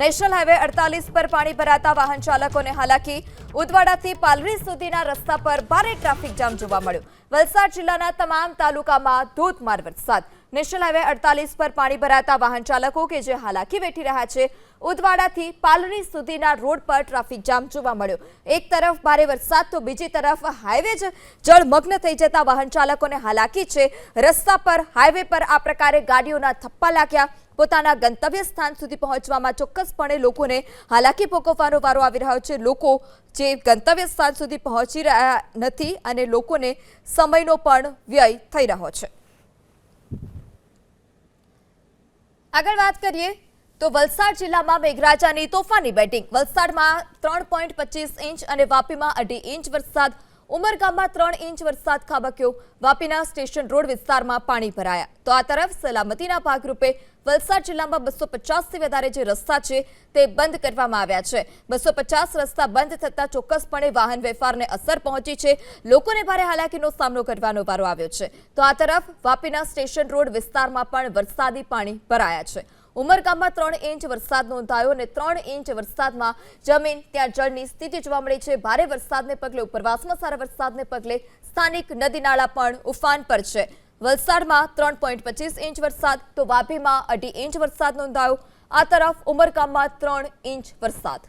National highway અડતાલીસ પર પાણી ભરાતા વાહન ચાલકોને હાલાકી. ઉદવાડાથી પાલરી સુધીના રસ્તા પર ભારે ટ્રાફિક જામ જોવા મળ્યું. વલસાડ જિલ્લાના તમામ તાલુકામાં ધોધમાર વરસાદ. નેશનલ હાઈવે અડતાલીસ પર પાણી ભરાતા વાહન ચાલકો કે જે હાલાકી વેઠી રહ્યા છે, ઉદવાડાથી પાલણી સુધીના રોડ પર ટ્રાફિક જામ જોવા મળ્યો. એક તરફ ભારે વરસાદ તો બીજી તરફ હાઈવે જ જળમગ્ન થઈ જતા વાહન ચાલકોને હાલાકી છે. રસ્તા પર, હાઈવે પર આ પ્રકારે ગાડીઓના થપ્પા લાગ્યા. પોતાના ગંતવ્ય સ્થાન સુધી પહોંચવામાં ચોક્કસપણે લોકોને હાલાકી ભોગવવાનો વારો આવી રહ્યો છે. લોકો જે ગંતવ્ય સ્થાન સુધી પહોંચી રહ્યા નથી અને લોકોને સમયનો પણ વ્યય થઈ રહ્યો છે. આગળ વાત કરીએ તો વલસાડ જિલ્લામાં મેઘરાજાની તોફાની બેટિંગ. વલસાડમાં ત્રણ ઇંચ અને વાપીમાં અઢી ઇંચ વરસાદ ઉમરગામમાં ત્રણ ઇંચ વરસાદ ખાબક્યો. વાપીના સ્ટેશન રોડ વિસ્તારમાં પાણી ભરાયા. તો આ તરફ સલામતીના ભાગરૂપે વલસાડ જિલ્લામાં બસો પચાસથી વધારે જે રસ્તા છે તે બંધ કરવામાં આવ્યા છે. બસો પચાસ રસ્તા બંધ થતાં ચોક્કસપણે વાહન વ્યવહારને અસર પહોંચી છે. લોકોને ભારે હાલાકીનો સામનો કરવાનો વારો આવ્યો છે. તો આ તરફ વાપીના સ્ટેશન રોડ વિસ્તારમાં પણ વરસાદી પાણી ભરાયા છે. ઉમરગામમાં ત્રણ ઇંચ વરસાદ નોંધાયો અને ત્રણ ઇંચ વરસાદમાં જમીન, ત્યાં જળની સ્થિતિ જોવા મળી છે. ભારે વરસાદને પગલે, ઉપરવાસમાં સારા વરસાદને પગલે સ્થાનિક નદી નાળા પણ ઉફાન પર છે. વલસાડમાં ત્રણ પોઈન્ટ પચીસ ઇંચ વરસાદ, તો વાપીમાં અઢી ઇંચ વરસાદ નોંધાયો. આ તરફ ઉમરગામમાં ત્રણ ઇંચ વરસાદ.